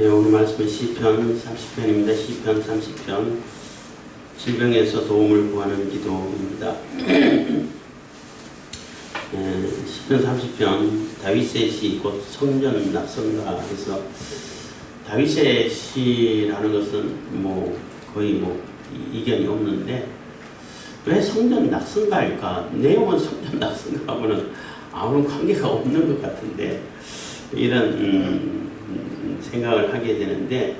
네, 오늘 말씀은 시편 30편입니다. 시편 30편 질병에서 도움을 구하는 기도입니다. 네, 시편 30편 다윗의 시 곧 성전 낙성가에서 다윗의 시라는 것은 뭐 거의 뭐 이견이 없는데 왜 성전 낙성가일까? 내용은 성전 낙성가하고는 아무런 관계가 없는 것 같은데 이런 음, 음, 생각을 하게 되는데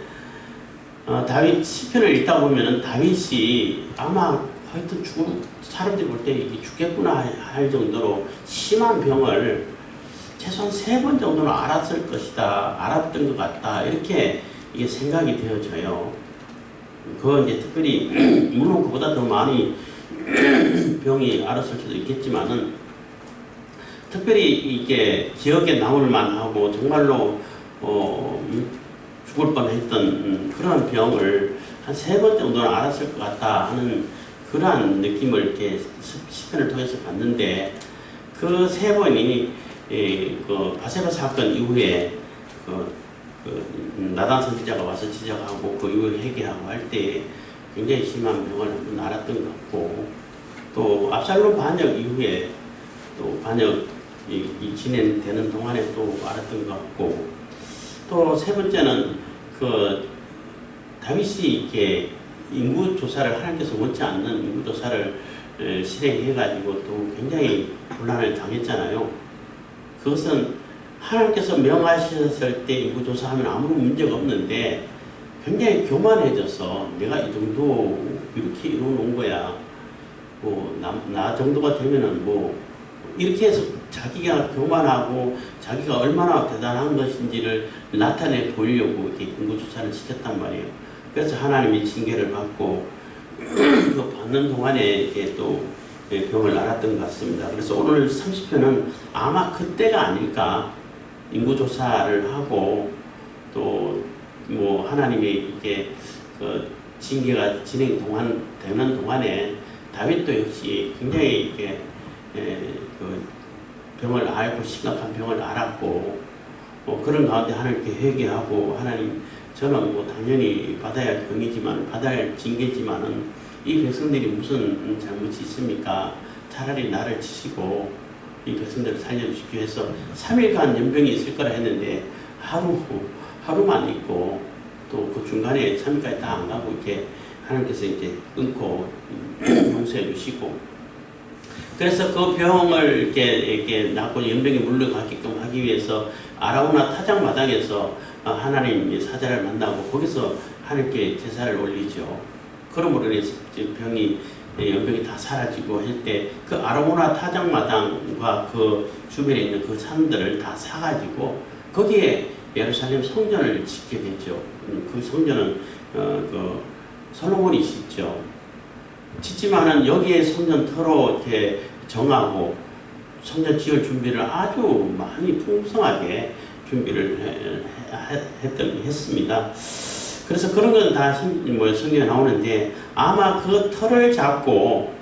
어, 다윗 시편을 읽다 보면은 다윗이 아마 하여튼 죽을 사람들이 볼 때 이게 죽겠구나 할 정도로 심한 병을 최소한 세 번 정도는 알았을 것이다 알았던 것 같다 이렇게 이게 생각이 되어져요. 그건 이제 특별히 물론 그보다 더 많이 병이 알았을 수도 있겠지만은 특별히 이게 기억에 남을 만하고 정말로 어, 죽을 뻔했던 음, 그런 병을 한 세 번 정도는 알았을 것 같다 하는 그러한 느낌을 이렇게 시편을 통해서 봤는데 그 세 번이 예, 그 바세바 사건 이후에 그, 그 나단 선지자가 와서 지적하고 그 이후에 회개하고 할 때 굉장히 심한 병을 한번 알았던 것 같고 또 압살롬 반역 이후에 또 반역 이, 이 진행되는 동안에 또 알았던 것 같고 또 세 번째는 그 다윗이 이렇게 인구 조사를 하나님께서 원치 않는 인구 조사를 에, 실행해가지고 또 굉장히 곤란을 당했잖아요. 그것은 하나님께서 명하셨을 때 인구 조사하면 아무런 문제가 없는데 굉장히 교만해져서 내가 이 정도 이렇게 이루어놓은 거야. 뭐, 나, 나 정도가 되면은 뭐, 이렇게 해서 자기가 교만하고 자기가 얼마나 대단한 것인지를 나타내 보이려고 이렇게 인구조사를 시켰단 말이에요. 그래서 하나님이 징계를 받고 그 받는 동안에 이렇게 또 병을 앓았던 것 같습니다. 그래서 오늘 30편은 아마 그때가 아닐까 인구조사를 하고 또 뭐 하나님이 이렇게 그 징계가 진행 동안 되는 동안에 다윗도 역시 굉장히 이렇게 에, 그 병을 앓고 심각한 병을 앓았고 뭐 그런 가운데 하나님께 회개하고 하나님 저는 뭐 당연히 받아야 할 병이지만 받아야 할 징계지만은 이 백성들이 무슨 잘못이 있습니까? 차라리 나를 치시고 이 백성들을 살려주십시오 해서 3일간 연병이 있을 거라 했는데 하루 하루만 있고 또 그 중간에 3일까지 다 안 가고 이렇게 하나님께서 이제 끊고 용서해 주시고 그래서 그 병을 이렇게, 이렇게 낫고 연병이 물러가게끔 하기 위해서 아라우나 타작 마당에서 하나님의 사자를 만나고 거기서 하나님께 제사를 올리죠. 그러므로 인해서 병이 연병이 다 사라지고 할 때 그 아라우나 타작 마당과 그 주변에 있는 그 산들을 다 사가지고 거기에 예루살렘 성전을 짓게 됐죠. 그 성전은 어, 그 솔로몬이 짓죠. 짓지만은 여기에 성전터로 이렇게 정하고 성전 지을 준비를 아주 많이 풍성하게 준비를 했던, 했습니다. 그래서 그런 건 다 뭐 성경에 나오는데 아마 그 털을 잡고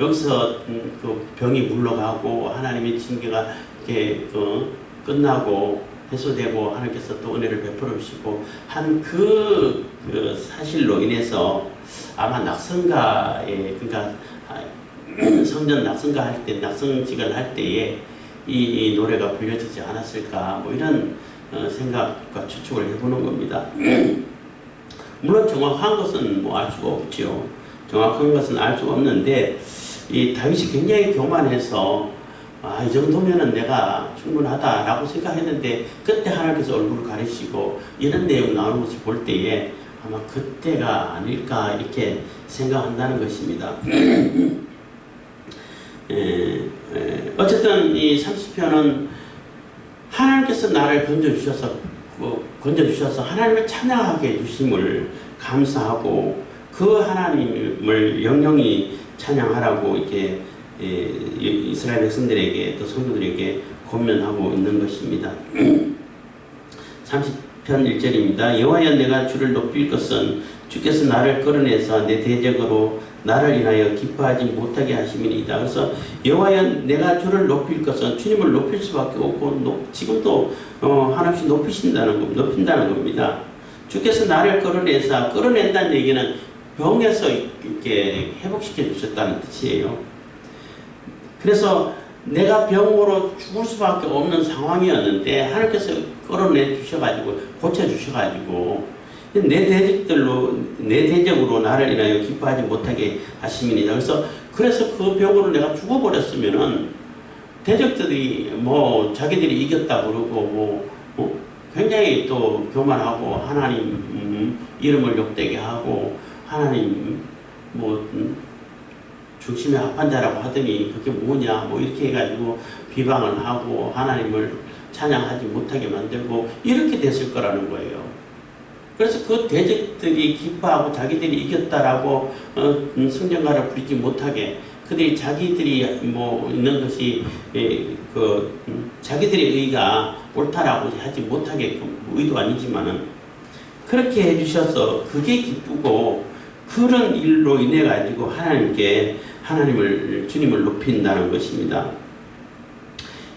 여기서 그 병이 물러가고 하나님의 징계가 이렇게 그 끝나고 해소되고 하나님께서 또 은혜를 베풀어 주시고 한그 그 사실로 인해서 아마 낙성가에 그러니까 성전 낙성가 할 때 낙성직을 할 때에 이, 이 노래가 불려지지 않았을까 뭐 이런 어, 생각과 추측을 해보는 겁니다. 물론 정확한 것은 뭐 알 수가 없죠. 정확한 것은 알 수가 없는데 이 다윗이 굉장히 교만해서 아, 이 정도면은 내가 충분하다라고 생각했는데 그때 하나님께서 얼굴을 가리시고 이런 내용 나오는 것을 볼 때에 아마 그때가 아닐까 이렇게 생각한다는 것입니다. 에, 에, 어쨌든 이 30편은 하나님께서 나를 건져주셔서 그, 건져주셔서 하나님을 찬양하게 해주심을 감사하고 그 하나님을 영영히 찬양하라고 이렇게 에, 이스라엘 백성들에게 또 성도들에게 권면하고 있는 것입니다. 30편 1절입니다. 여호와여 내가 주를 높일 것은 주께서 나를 끌어내서 내 대적으로 나를 인하여 기뻐하지 못하게 하심이니이다. 그래서 여호와여 내가 주를 높일 것은 주님을 높일 수밖에 없고 높, 지금도 어, 한없이 높이신다는 것, 높인다는 겁니다. 주께서 나를 끌어내사 끌어낸다는 얘기는 병에서 이렇게 회복시켜 주셨다는 뜻이에요. 그래서 내가 병으로 죽을 수밖에 없는 상황이었는데 하나님께서 끌어내 주셔가지고 고쳐 주셔가지고 내 대적들로 내 대적으로 나를 인하여 기뻐하지 못하게 하심이니라. 그래서 그래서 그 병으로 내가 죽어버렸으면은 대적들이 뭐 자기들이 이겼다 그러고 뭐 어? 굉장히 또 교만하고 하나님 음, 이름을 욕되게 하고 하나님 뭐 음, 중심에 합한 자라고 하더니 그게 뭐냐 뭐 이렇게 해가지고 비방을 하고 하나님을 찬양하지 못하게 만들고 이렇게 됐을 거라는 거예요. 그래서 그 대적들이 기뻐하고 자기들이 이겼다라고 어, 음, 성경가를 부리지 못하게 그들이 자기들이 뭐 있는 것이 예, 그 음, 자기들의 의가 옳다라고 하지 못하게 의도 아니지만은 그렇게 해주셔서 그게 기쁘고 그런 일로 인해 가지고 하나님께 하나님을 주님을 높인다는 것입니다.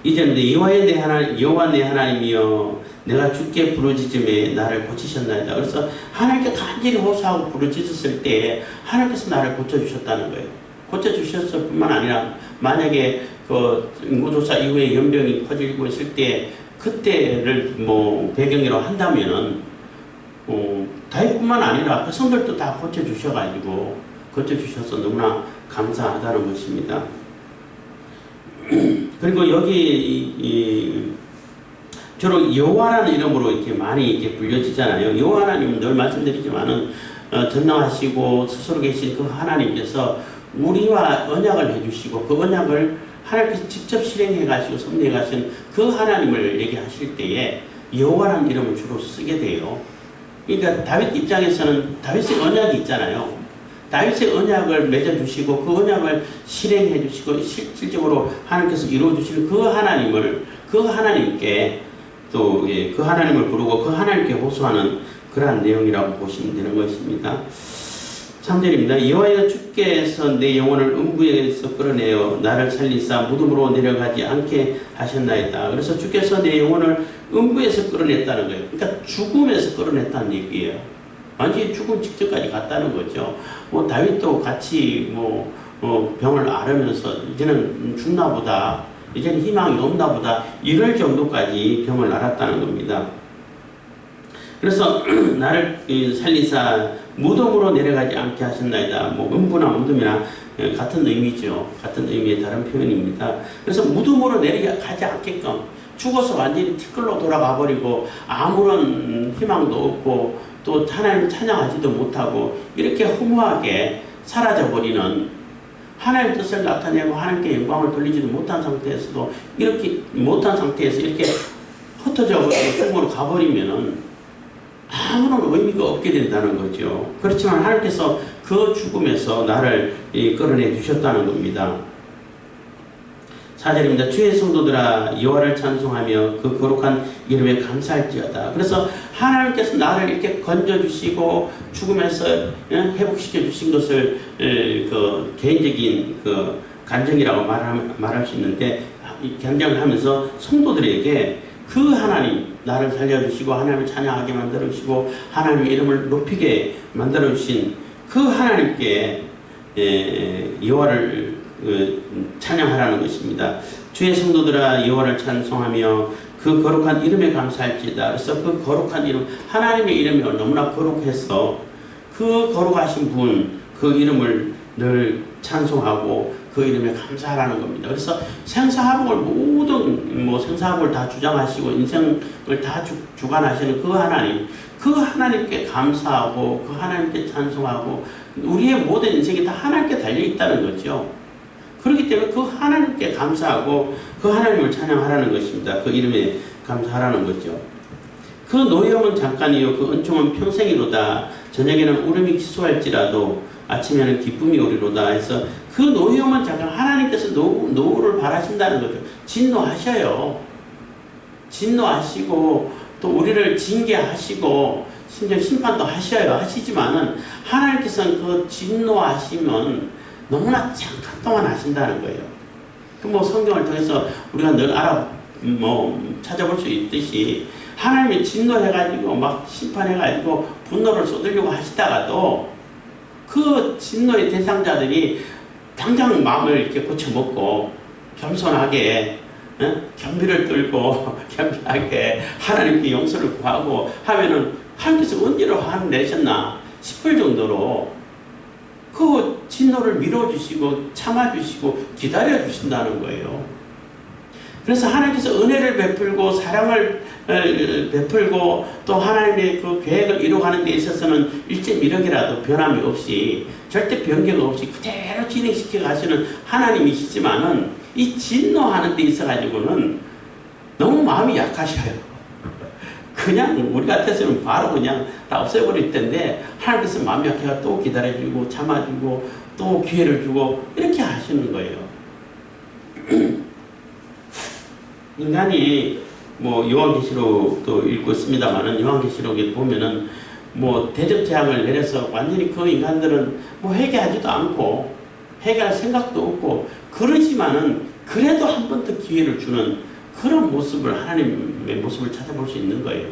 이제는 여호와의 내 하나님 여호와 내 하나님이여 내가 주께 부르짖음에 나를 고치셨나이다. 그래서 하나님께 간절히 호소하고 부르짖었을 때 하나님께서 나를 고쳐주셨다는 거예요. 고쳐주셨을 뿐만 아니라 만약에 그 인구조사 이후에 연병이 퍼지고 있을 때 그때를 뭐 배경으로 한다면은 어, 다윗뿐만 아니라 그 성들도 다 고쳐주셔가지고 고쳐주셔서 너무나 감사하다는 것입니다. 그리고 여기 이, 이 주로 여호와라는 이름으로 이렇게 많이 이렇게 불려지잖아요. 여호와 하나님은 늘 말씀드리지만은 어, 전능하시고 스스로 계신 그 하나님께서 우리와 언약을 해주시고 그 언약을 하나님께서 직접 실행해 가시고 섭리해 가신 그 하나님을 얘기하실 때에 여호와라는 이름을 주로 쓰게 돼요. 그러니까 다윗 입장에서는 다윗의 언약이 있잖아요. 다윗의 언약을 맺어주시고 그 언약을 실행해 주시고 실질적으로 하나님께서 이루어 주시는 그 하나님을 그 하나님께 또 그 하나님을 부르고 그 하나님께 호소하는 그러한 내용이라고 보시면 되는 것입니다. 3절입니다. 여호와여 주께서 내 영혼을 음부에서 끌어내어 나를 살리사 무덤으로 내려가지 않게 하셨나이다. 그래서 주께서 내 영혼을 음부에서 끌어냈다는 거예요. 그러니까 죽음에서 끌어냈다는 얘기예요. 완전히 죽음 직전까지 갔다는 거죠. 뭐 다윗도 같이 뭐 어, 병을 앓으면서 이제는 죽나 보다. 이제는 희망이 없나 보다. 이럴 정도까지 병을 앓았다는 겁니다. 그래서 나를 살리사 무덤으로 내려가지 않게 하셨나이다. 뭐 음부나 무덤이나 같은 의미죠. 같은 의미의 다른 표현입니다. 그래서 무덤으로 내려가지 않게끔 죽어서 완전히 티끌로 돌아가 버리고 아무런 희망도 없고 또 하나님을 찬양하지도 못하고 이렇게 허무하게 사라져 버리는 하나님의 뜻을 나타내고 하나님께 영광을 돌리지도 못한 상태에서도 이렇게 못한 상태에서 이렇게 흩어져 버리고 죽음으로 가버리면은 아무런 의미가 없게 된다는 거죠. 그렇지만 하나님께서 그 죽음에서 나를 끌어내 주셨다는 겁니다. 4절입니다. 주의 성도들아 여호와를 찬송하며 그 거룩한 이름에 감사할지어다. 그래서 하나님께서 나를 이렇게 건져 주시고 죽음에서 회복시켜 주신 것을 그 개인적인 그 간증이라고 말할 수 있는데 경쟁을 하면서 성도들에게 그 하나님 나를 살려주시고 하나님을 찬양하게 만들어주시고 하나님의 이름을 높이게 만들어주신 그 하나님께 여호와를 그, 찬양하라는 것입니다. 주의 성도들아 여호와를 찬송하며 그 거룩한 이름에 감사할지다. 그래서 그 거룩한 이름 하나님의 이름이 너무나 거룩해서 그 거룩하신 분 그 이름을 늘 찬송하고 그 이름에 감사하라는 겁니다. 그래서 생사화복을 모든 뭐 생사화복을 다 주장하시고 인생을 다 주, 주관하시는 그 하나님, 그 하나님께 감사하고 그 하나님께 찬송하고 우리의 모든 인생이 다 하나님께 달려 있다는 거죠. 그렇기 때문에 그 하나님께 감사하고 그 하나님을 찬양하라는 것입니다. 그 이름에 감사하라는 거죠. 그 노염은 잠깐이요, 그 은총은 평생이로다. 저녁에는 울음이 기소할지라도 아침에는 기쁨이 오리로다 해서 그 노염은 잠깐 하나님께서 노, 노를 바라신다는 거죠. 진노하셔요. 진노하시고 또 우리를 징계하시고 심지어 심판도 하셔요. 하시지만은 하나님께서는 그 진노하시면 너무나 잠깐 동안 하신다는 거예요. 그뭐 성경을 통해서 우리가 늘 알아 뭐 찾아볼 수 있듯이 하나님이 진노해가지고 막 심판해가지고 분노를 쏟으려고 하시다가도 그 진노의 대상자들이 당장 마음을 이렇게 고쳐먹고 겸손하게 어? 경비를 떨고 겸비하게 하나님께 용서를 구하고 하면은 하나님께서 언제로 화를 내셨나 싶을 정도로 그 진노를 밀어주시고 참아주시고 기다려주신다는 거예요. 그래서 하나님께서 은혜를 베풀고 사랑을 어, 베풀고 또 하나님의 그 계획을 이루어가는 데 있어서는 1.1억이라도 변함이 없이 절대 변경 없이 그대로 진행시켜 가시는 하나님이시지만은 이 진노하는 데 있어 가지고는 너무 마음이 약하셔요. 그냥 우리 같아서는 바로 그냥 다 없애버릴 텐데 하나님께서 마음이 약해가 또 기다려주고 참아주고 또 기회를 주고 이렇게 하시는 거예요. 인간이 뭐 요한계시록도 읽고 있습니다만은 요한계시록에 보면은 뭐 대접 재앙을 내려서 완전히 그 인간들은 뭐 회개하지도 않고 회개할 생각도 없고 그러지만은 그래도 한 번 더 기회를 주는 그런 모습을 하나님의 모습을 찾아볼 수 있는 거예요.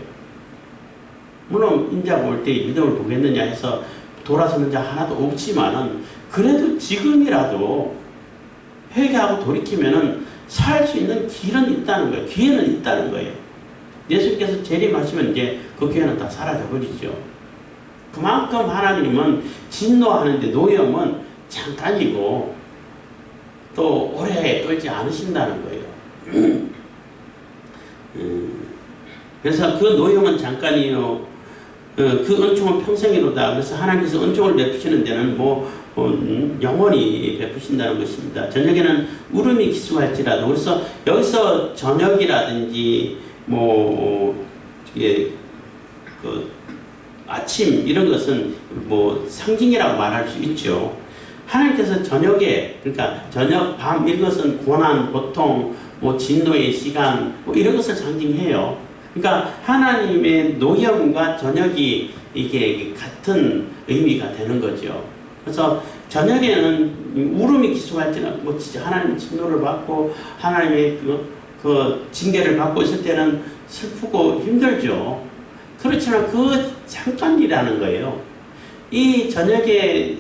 물론 인자가 올 때 믿음을 보겠느냐 해서 돌아서는 자 하나도 없지만은 그래도 지금이라도 회개하고 돌이키면은 살 수 있는 길은 있다는 거예요. 기회는 있다는 거예요. 예수께서 재림하시면 이제 그 기회는 다 사라져 버리죠. 그만큼 하나님은 진노하는데 노염은 잠깐이고 또 오래 떨지 않으신다는 거예요. 음, 그래서 그 노염은 잠깐이요. 어, 그 은총은 평생이로다. 그래서 하나님께서 은총을 베푸시는 데는 뭐 어, 음, 영원히 베푸신다는 것입니다. 저녁에는 울음이 기수할지라도 그래서 여기서 저녁이라든지 뭐 이게 그 아침 이런 것은 뭐 상징이라고 말할 수 있죠. 하나님께서 저녁에 그러니까 저녁 밤 이런 것은 고난 고통 뭐 진노의 시간 뭐 이런 것을 상징해요. 그러니까 하나님의 노염과 저녁이 이게 같은 의미가 되는 거죠. 그래서 저녁에는 울음이 기수할지는 뭐 진짜 하나님 진노를 받고 하나님의 그, 그 징계를 받고 있을 때는 슬프고 힘들죠. 그렇지만 그 잠깐이라는 거예요. 이 저녁에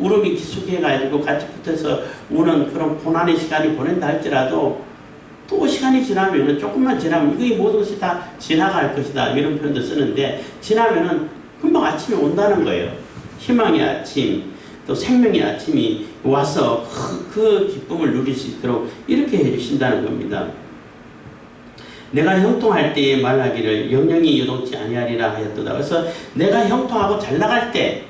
울음이 기숙해가지고 같이 붙어서 우는 그런 고난의 시간이 보낸다 할지라도 또 시간이 지나면 조금만 지나면 이게 모든 것이 다 지나갈 것이다 이런 표현도 쓰는데 지나면은 금방 아침이 온다는 거예요. 희망의 아침, 또 생명의 아침이 와서 그, 그 기쁨을 누릴 수 있도록 이렇게 해주신다는 겁니다. 내가 형통할 때에 말하기를 영영이 요동치 아니하리라 하였도다. 그래서 내가 형통하고 잘 나갈 때,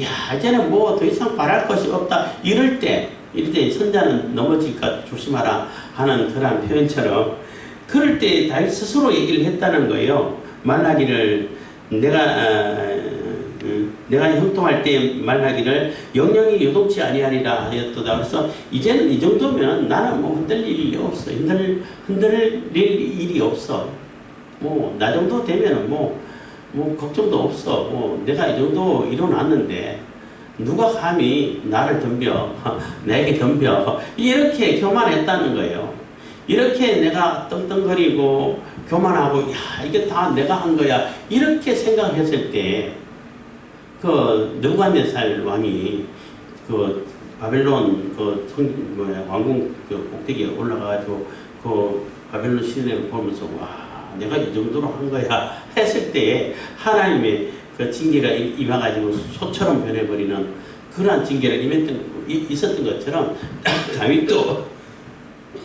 야 이제는 뭐 더 이상 바랄 것이 없다. 이럴 때, 이럴 때 선자는 넘어질까 조심하라 하는 그런 표현처럼 그럴 때 다윗 스스로 얘기를 했다는 거예요. 말하기를 내가 어, 음, 내가 형통할 때 말하기를 영영이 요동치 아니하리라 하였도다. 그래서 이제는 이 정도면 나는 뭐 흔들릴 일이 없어. 흔들, 흔들릴 일이 없어. 뭐, 나 정도 되면은 뭐, 뭐, 걱정도 없어. 뭐, 내가 이 정도 일어났는데, 누가 감히 나를 덤벼, 내게 덤벼. 이렇게 교만했다는 거예요. 이렇게 내가 떵떵거리고, 교만하고, 야, 이게 다 내가 한 거야. 이렇게 생각했을 때, 그 느부갓네살 왕이 그 바벨론 그 성, 뭐야 왕궁 그 꼭대기에 올라가가지고 그 바벨론 시내를 보면서 와 내가 이 정도로 한 거야 했을 때에 하나님의 그 징계가 임해가지고 소처럼 변해버리는 그러한 징계를 임했던 있었던 것처럼 다윗도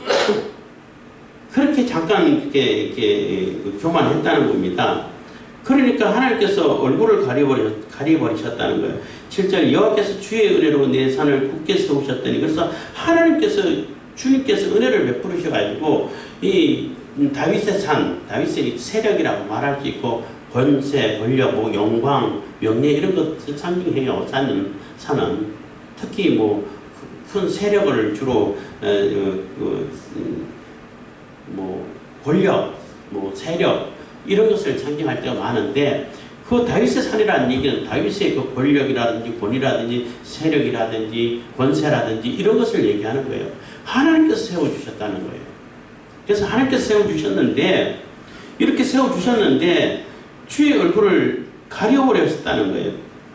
그렇게 잠깐 이렇게, 이렇게 교만했다는 겁니다. 그러니까 하나님께서 얼굴을 가려버리, 가려버리셨 다는 거예요. 7절 여호와께서 주의 은혜로 내 산을 굳게 세우셨더니 그래서 하나님께서 주님께서 은혜를 베푸르셔가지고 이 다윗의 산, 다윗의 세력이라고 말할 수 있고 권세, 권력, 뭐 영광, 명예 이런 것을 상징해요. 산은 산은 특히 뭐 큰 세력을 주로 어, 어, 뭐 권력, 뭐 세력 이런 것을 상징할 때가 많은데 그 다윗의 산이라는 얘기는 다윗의 그 권력이라든지 권위라든지 세력이라든지 권세라든지 이런 것을 얘기하는 거예요. 하나님께서 세워주셨다는 거예요. 그래서 하나님께서 세워주셨는데 이렇게 세워주셨는데 주의 얼굴을 가려버렸다는 거예요.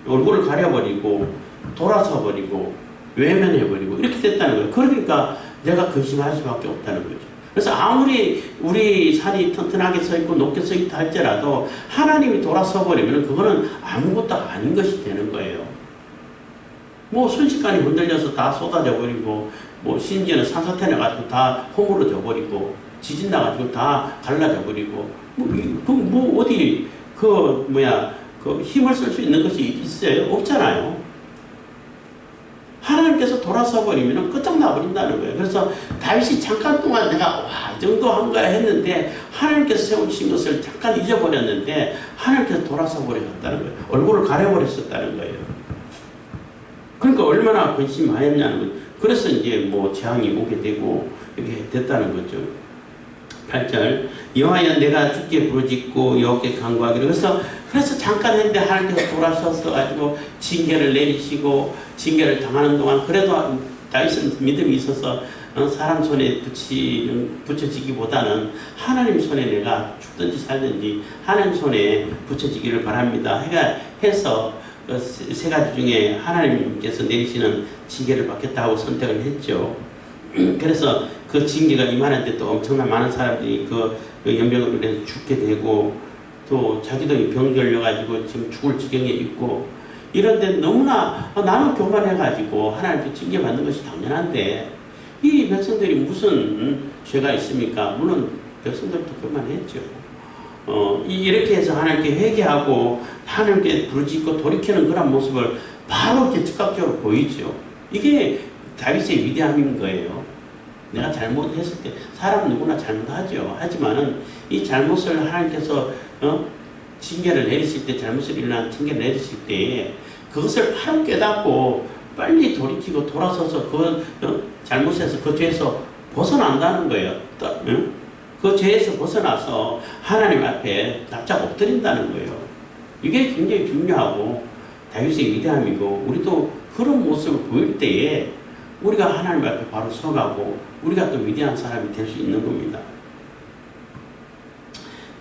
얼굴을 가려버리고 돌아서 버리고 외면해버리고 이렇게 됐다는 거예요. 그러니까 내가 근심할 수밖에 없다는 거죠. 그래서 아무리 우리 산이 튼튼하게 서 있고 높게 서 있다 할지라도 하나님이 돌아서 버리면 그거는 아무것도 아닌 것이 되는 거예요. 뭐 순식간에 흔들려서 다 쏟아져 버리고 뭐 심지어는 산사태 나 가지고 다 허물어져 버리고 지진 나가지고 다 갈라져 버리고 뭐, 이- 그, 뭐 어디 그 뭐야 그 힘을 쓸 수 있는 것이 있어요? 없잖아요. 하나님께서 돌아서 버리면 끝장나 버린다는 거예요. 그래서 다윗이 잠깐 동안 내가 와, 이 정도 한 거야 했는데 하나님께서 세우신 것을 잠깐 잊어버렸는데 하나님께서 돌아서 버렸다는 거예요. 얼굴을 가려버렸었다는 거예요. 그러니까 얼마나 근심하였냐는 거예요. 그래서 이제 뭐 재앙이 오게 되고 이렇게 됐다는 거죠. 8절 여호와여 내가 주께 부르짖고 여호와께 간구하기를 그래서 그래서 잠깐 했는데 하나님께서 돌아서서 가지고 징계를 내리시고 징계를 당하는 동안 그래도 다윗은 믿음이 있어서 어, 사람 손에 붙이, 붙여지기보다는 하나님 손에 내가 죽든지 살든지 하나님 손에 붙여지기를 바랍니다. 해서 그세 가지 중에 하나님께서 내리시는 징계를 받겠다고 선택을 했죠. 그래서 그 징계가 임하는데 또 엄청난 많은 사람들이 그, 그 연병으로 인해서 죽게 되고 또 자기도 병 걸려가지고 지금 죽을 지경에 있고 이런데 너무나 어, 나는 교만해가지고 하나님께 징계받는 것이 당연한데 이 백성들이 무슨 음, 죄가 있습니까? 물론 백성들도 교만했죠. 어, 이- 이렇게 해서 하나님께 회개하고 하나님께 부르짖고 돌이키는 그런 모습을 바로 이렇게 즉각적으로 보이죠. 이게 다윗의 위대함인 거예요. 내가 잘못했을 때 사람 누구나 잘못하죠. 하지만은 이 잘못을 하나님께서 어? 징계를 내리실 때 잘못을 일어난 징계를 내리실 때 그것을 바로 깨닫고 빨리 돌이키고 돌아서서 그 어? 잘못에서 그 죄에서 벗어난다는 거예요. 또, 응? 그 죄에서 벗어나서 하나님 앞에 납작 엎드린다는 거예요. 이게 굉장히 중요하고 다윗의 위대함이고 우리도 그런 모습을 보일 때에 우리가 하나님 앞에 바로 서가고 우리가 또 위대한 사람이 될 수 있는 겁니다.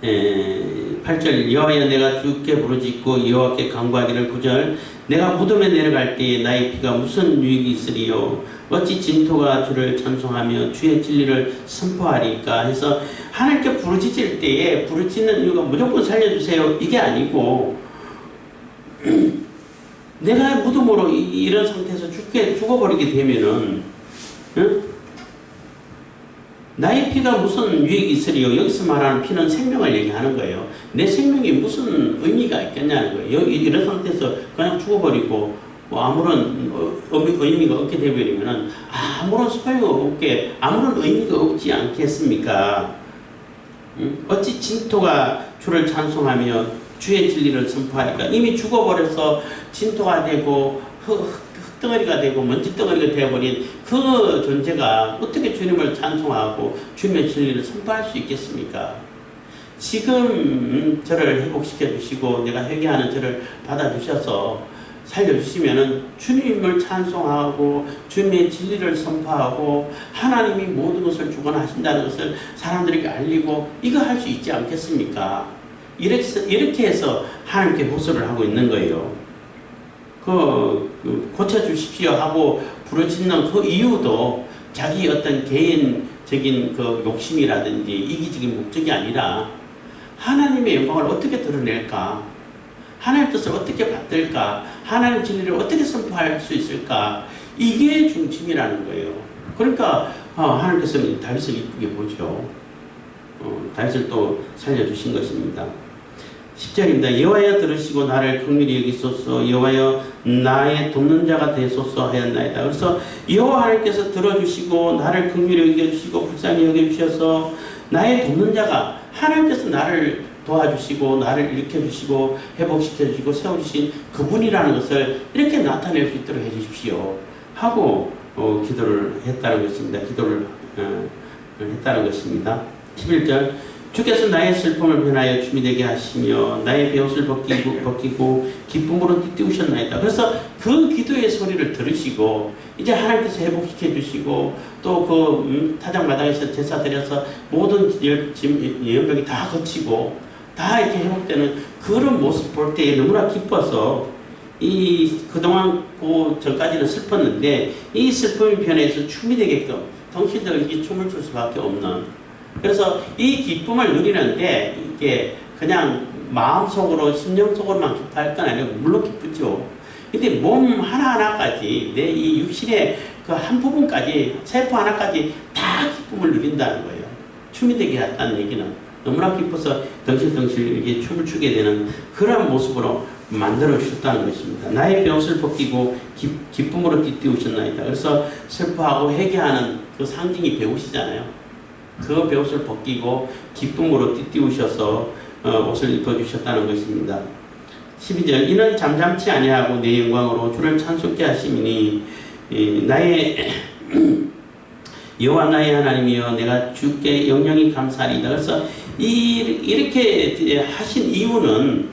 에, 8절 여호와여 내가 주께 부르짖고 여호와께 간구하기를 9절 내가 무덤에 내려갈 때에 나의 피가 무슨 유익이 있으리요 어찌 진토가 주를 찬송하며 주의 진리를 선포하리까 해서 하나님께 부르짖을 때에 부르짖는 이유가 무조건 살려주세요 이게 아니고 내가 무덤으로 이- 이런 상태에서 죽게 죽어버리게 되면은 응? 나의 피가 무슨 유익이 있으리요? 여기서 말하는 피는 생명을 얘기하는 거예요. 내 생명이 무슨 의미가 있겠냐는 거예요. 여기 이런 상태에서 그냥 죽어버리고 뭐 아무런 어, 의미- 의미가 없게 되버리면은 아무런 소용 없게 아무런 의미가 없지 않겠습니까? 응? 어찌 진토가 주를 찬송하며 주의 진리를 선포하니까 이미 죽어버려서 진토가 되고 흙, 흙- 흙덩어리가 되고 먼지덩어리가 되어버린 그 존재가 어떻게 주님을 찬송하고 주님의 진리를 선포할 수 있겠습니까? 지금 음, 저를 회복시켜 주시고 내가 회개하는 저를 받아주셔서 살려주시면은 주님을 찬송하고 주님의 진리를 선포하고 하나님이 모든 것을 주관하신다는 것을 사람들에게 알리고 이거 할 수 있지 않겠습니까? 이렇게 해서 하나님께 호소를 하고 있는 거예요. 그, 그 고쳐주십시오 하고 부르짖는 그 이유도 자기 어떤 개인적인 그 욕심이라든지 이기적인 목적이 아니라 하나님의 영광을 어떻게 드러낼까? 하나님 뜻을 어떻게 받들까? 하나님 진리를 어떻게 선포할 수 있을까? 이게 중심이라는 거예요. 그러니까 어, 하나님께서는 다윗을 이쁘게 보죠. 어, 다윗을 또 살려주신 것입니다. 10절입니다. 여호와여 들으시고 나를 긍휼히 여기소서 여호와여 나의 돕는 자가 되소서 하였나이다. 그래서 여호와 하나님께서 들어주시고 나를 긍휼히 여겨주시고 불쌍히 여겨주셔서 나의 돕는 자가 하나님께서 나를 도와주시고 나를 일으켜주시고 회복시켜주시고 세워주신 그분이라는 것을 이렇게 나타낼 수 있도록 해주십시오 하고 어, 기도를 했다는 것입니다. 기도를 어, 했다는 것입니다. 11절 주께서 나의 슬픔을 변하여 춤이 되게 하시며 나의 배옷을 벗기고, 벗기고 기쁨으로 띠띠우셨나이다. 그래서 그 기도의 소리를 들으시고 이제 하나님께서 회복시켜 주시고 또그 음, 타작 마당에서 제사 드려서 모든 예언병이 다 거치고 다 이렇게 회복되는 그런 모습 볼 때 너무나 기뻐서 이 그동안 그 전까지는 슬펐는데 이 슬픔이 변해서 춤이 되게끔 당신들에게 춤을 출 수밖에 없는 그래서 이 기쁨을 누리는데 이게 그냥 마음속으로 심령속으로만 기뻐할 건 아니고 물론 기쁘죠. 근데 몸 하나하나까지 내 이 육신의 그 한 부분까지 세포 하나까지 다 기쁨을 누린다는 거예요. 춤이 되게 했다는 얘기는 너무나 기뻐서 덩실덩실 이렇게 춤을 추게 되는 그런 모습으로 만들어 주셨다는 것입니다. 나의 배옷을 벗기고 기, 기쁨으로 띠띠우셨나이다. 그래서 슬퍼하고 회개하는 그 상징이 배옷이잖아요. 그 배옷을 벗기고 기쁨으로 띠띠우셔서 어, 옷을 입어주셨다는 것입니다. 12절 이는 잠잠치 아니하고 내 영광으로 주를 찬송케 하심이니 이, 나의 여호와 나의 하나님이여 내가 주께 영영이 감사하리이다. 그래서 이, 이렇게 하신 이유는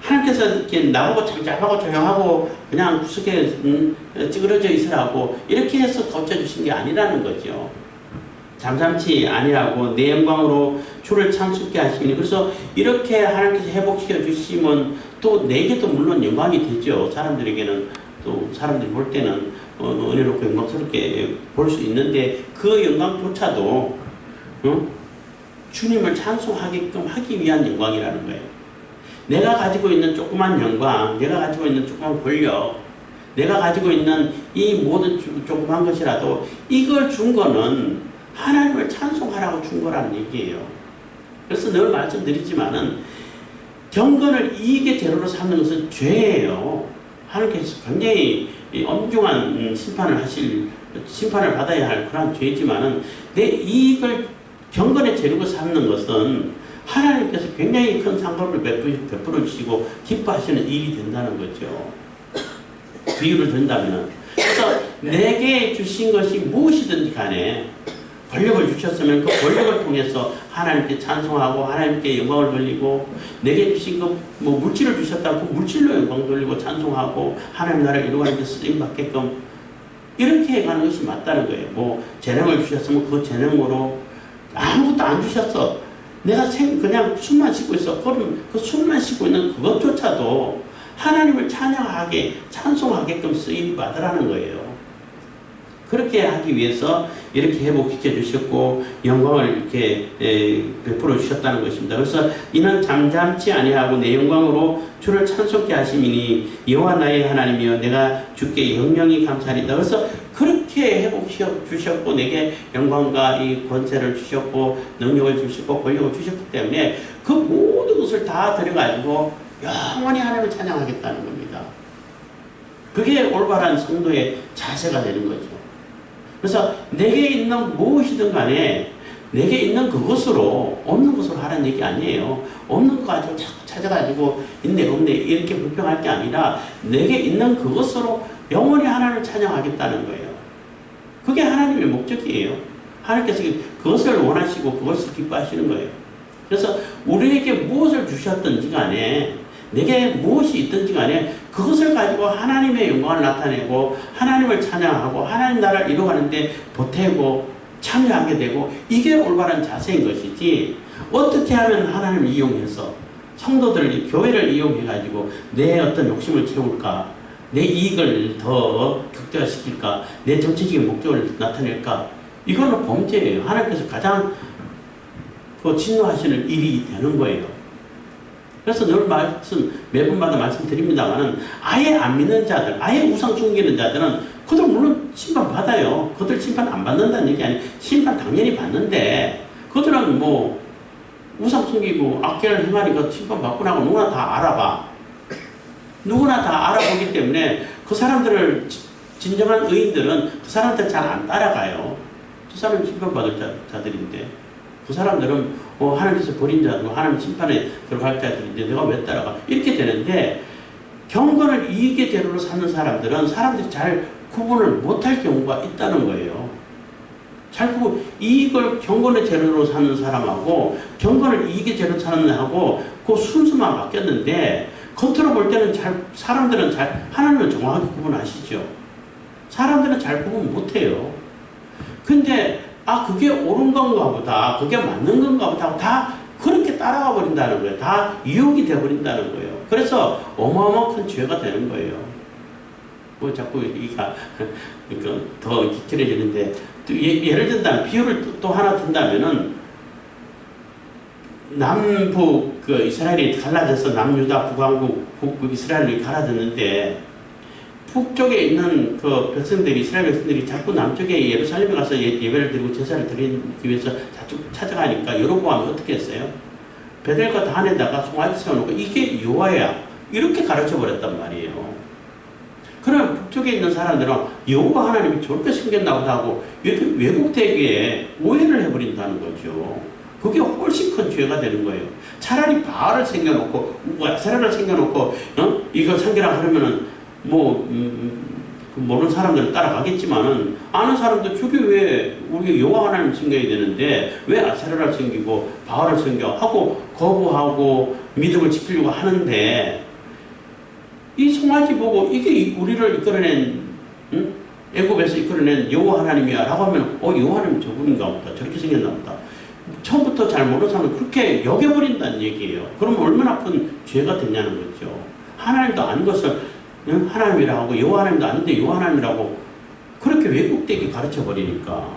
하나님께서 이렇게 나보고 잠잠하고 조용하고 그냥 구석에 음, 찌그러져 있으라고 이렇게 해서 고쳐주신 게 아니라는 거죠. 잠잠치 아니하고 내 영광으로 주를 찬송케 하시니 그래서 이렇게 하나님께서 회복시켜 주시면 또 내게도 물론 영광이 되죠. 사람들에게는 또 사람들이 볼 때는 어, 은혜롭고 영광스럽게 볼 수 있는데 그 영광조차도 어? 주님을 찬송하게끔 하기 위한 영광이라는 거예요. 내가 가지고 있는 조그만 영광, 내가 가지고 있는 조그만 권력, 내가 가지고 있는 이 모든 조- 조그만 것이라도 이걸 준 거는 하나님을 찬송하라고 준 거라는 얘기예요. 그래서 늘 말씀드리지만은 경건을 이익의 재료로 삼는 것은 죄예요. 하나님께서 굉장히 이 엄중한 음, 심판을 하실 심판을 받아야 할 그런 죄지만은 내 이익을 경건의 재료로 삼는 것은 하나님께서 굉장히 큰 상급을 베풀어 주시고 기뻐하시는 일이 된다는 거죠. 비유를 든다면은 그래서 내게 주신 것이 무엇이든지 간에 권력을 주셨으면 그 권력을 통해서 하나님께 찬송하고 하나님께 영광을 돌리고 내게 주신 그 뭐 물질을 주셨다고 그 물질로 영광 돌리고 찬송하고 하나님 나라를 이루어가는 데 쓰임 받게끔 이렇게 해가는 것이 맞다는 거예요. 뭐 재능을 주셨으면 그 재능으로 아무것도 안 주셨어. 내가 생 그냥 숨만 쉬고 있어. 그럼 그 숨만 쉬고 있는 그것조차도 하나님을 찬양하게 찬송하게끔 쓰임 받으라는 거예요. 그렇게 하기 위해서 이렇게 회복시켜 주셨고 영광을 이렇게 에, 베풀어 주셨다는 것입니다. 그래서 이는 잠잠치 아니하고 내 영광으로 주를 찬송케 하심이니 여호와 나의 하나님이여 내가 주께 영영이 감사리다. 그래서 그렇게 회복시켜 주셨고 내게 영광과 이 권세를 주셨고 능력을 주셨고 권력을 주셨기 때문에 그 모든 것을 다 들여가지고 영원히 하나님을 찬양하겠다는 겁니다. 그게 올바른 성도의 자세가 되는 거죠. 그래서 내게 있는 무엇이든 간에 내게 있는 그것으로 없는 것으로 하라는 얘기 아니에요. 없는 거 가지고 자꾸 찾아가지고 있네 없네 이렇게 불평할 게 아니라 내게 있는 그것으로 영원히 하나님을 찬양하겠다는 거예요. 그게 하나님의 목적이에요. 하나님께서 그것을 원하시고 그것을 기뻐하시는 거예요. 그래서 우리에게 무엇을 주셨든지 간에 내게 무엇이 있든지 간에 그것을 가지고 하나님의 영광을 나타내고 하나님을 찬양하고 하나님 나라를 이루어가는데 보태고 참여하게 되고 이게 올바른 자세인 것이지 어떻게 하면 하나님을 이용해서 성도들 교회를 이용해 가지고 내 어떤 욕심을 채울까? 내 이익을 더 극대화시킬까? 내 정치적인 목적을 나타낼까? 이거는 범죄예요. 하나님께서 가장 그 진노하시는 일이 되는 거예요 그래서 늘 말씀 매번마다 말씀드립니다만은 아예 안 믿는 자들, 아예 우상 숨기는 자들은 그들 물론 심판 받아요. 그들 심판 안 받는다는 얘기 아니에요. 심판 당연히 받는데 그들은 뭐 우상 숨기고 악계를 행하니까 심판 받고 나고 누구나 다 알아봐. 누구나 다 알아보기 때문에 그 사람들을 지- 진정한 의인들은 그 사람들 잘 안 따라가요. 그 사람 심판받을 자, 자들인데 그 사람들은 어, 하나님께서 버린 자들, 하나님 심판에 들어갈 자들인데 내가 왜 따라가? 이렇게 되는데 경건을 이익의 재료로 삼는 사람들은 사람들이 잘 구분을 못할 경우가 있다는 거예요. 잘 보고 이익을 경건의 재료로 사는 사람하고 경건을 이익의 재료로 사는 하고 그 순수만 바뀌었는데 겉으로 볼 때는 잘 사람들은 잘 하나님을 정확하게 구분하시죠. 사람들은 잘 구분 못해요. 근데 아 그게 옳은 건가 보다 그게 맞는 건가 보다 다 그렇게 따라가 버린다는 거예요. 다 유혹이 돼 버린다는 거예요. 그래서 어마어마한 큰 죄가 되는 거예요. 뭐 자꾸 이가 그러니까 더또 예, 예를 든다면 비유를 또, 또 하나 든다면은 남북 그 이스라엘이 갈라져서 남유다 북왕국 북 이스라엘이 갈라졌는데 북쪽에 있는 그 백성들이 이스라엘 백성들이 자꾸 남쪽에 예루살렘에 가서 예, 예배를 드리고 제사를 드리기 위해서 자꾸 찾아가니까 여로보암이 어떻게 했어요? 베델과 단에다가 송아지 세워놓고 이게 여호와야 이렇게 가르쳐 버렸단 말이에요. 그럼 북쪽에 있는 사람들은 여호와 하나님이 저렇게 생겼나 보다 하고 왜곡되게 오해를 해버린다는 거죠. 그게 훨씬 큰 죄가 되는 거예요. 차라리 바알을 생겨놓고 세라를 생겨놓고 어? 이거 상계라 하려면은 뭐 음, 그 모르는 사람들은 따라가겠지만은 아는 사람도 저게 왜 우리 여호와 하나님 챙겨야 되는데 왜 아세라를 챙기고 바알을 챙겨 하고 거부하고 믿음을 지키려고 하는데 이 송아지 보고 이게 우리를 이끌어낸 응? 애굽에서 이끌어낸 여호와 하나님이야 라고 하면 어 여호와 하나님 저분인가 보다 저렇게 생겼나 보다 처음부터 잘 모르는 사람은 그렇게 여겨버린다는 얘기예요. 그럼 얼마나 큰 죄가 됐냐는 거죠. 하나님도 아는 것을 응? 하나님이라고 여호와 하나님도 아는데 여호와 하나님이라고 그렇게 왜곡되게 가르쳐 버리니까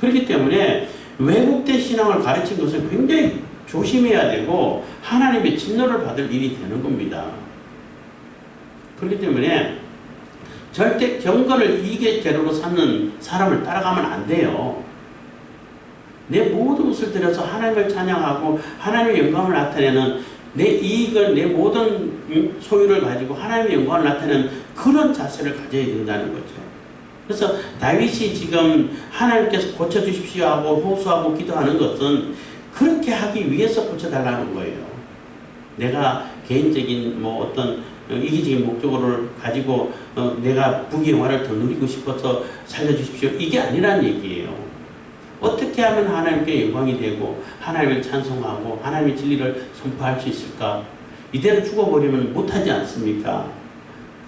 그렇기 때문에 왜곡된 신앙을 가르친 것은 굉장히 조심해야 되고 하나님의 진노를 받을 일이 되는 겁니다. 그렇기 때문에 절대 경건을 이익의 재료로 삼는 사람을 따라가면 안 돼요. 내 모든 것을 들여서 하나님을 찬양하고 하나님의 영광을 나타내는 내 이익을 내 모든 소유를 가지고 하나님의 영광을 나타내는 그런 자세를 가져야 된다는 거죠. 그래서 다윗이 지금 하나님께서 고쳐주십시오 하고 호소하고 기도하는 것은 그렇게 하기 위해서 고쳐달라는 거예요. 내가 개인적인 뭐 어떤 이기적인 목적을 가지고 어, 내가 부귀 영화를 더 누리고 싶어서 살려주십시오. 이게 아니란 얘기예요. 어떻게 하면 하나님께 영광이 되고 하나님을 찬송하고 하나님의 진리를 선포할 수 있을까? 이대로 죽어버리면 못하지 않습니까?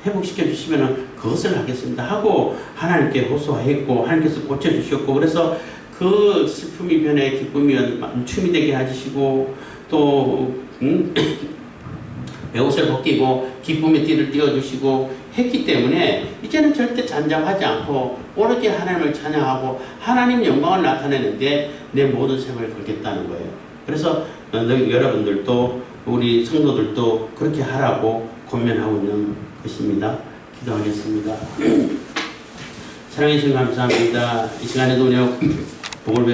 회복시켜 주시면 그것을 하겠습니다 하고 하나님께 호소했고 하나님께서 고쳐주셨고 그래서 그 슬픔이 변해 기쁨이 춤이 되게 해주시고 또 음, 옷을 벗기고 기쁨의 띠를 띄워주시고 했기 때문에 이제는 절대 잔장하지 않고 오로지 하나님을 찬양하고 하나님 영광을 나타내는데 내 모든 생을 걸겠다는 거예요. 그래서 여러분들도 우리 성도들도 그렇게 하라고 권면하고 있는 것입니다. 기도하겠습니다. 사랑해 주님 감사합니다. 이 시간에도 우리 복을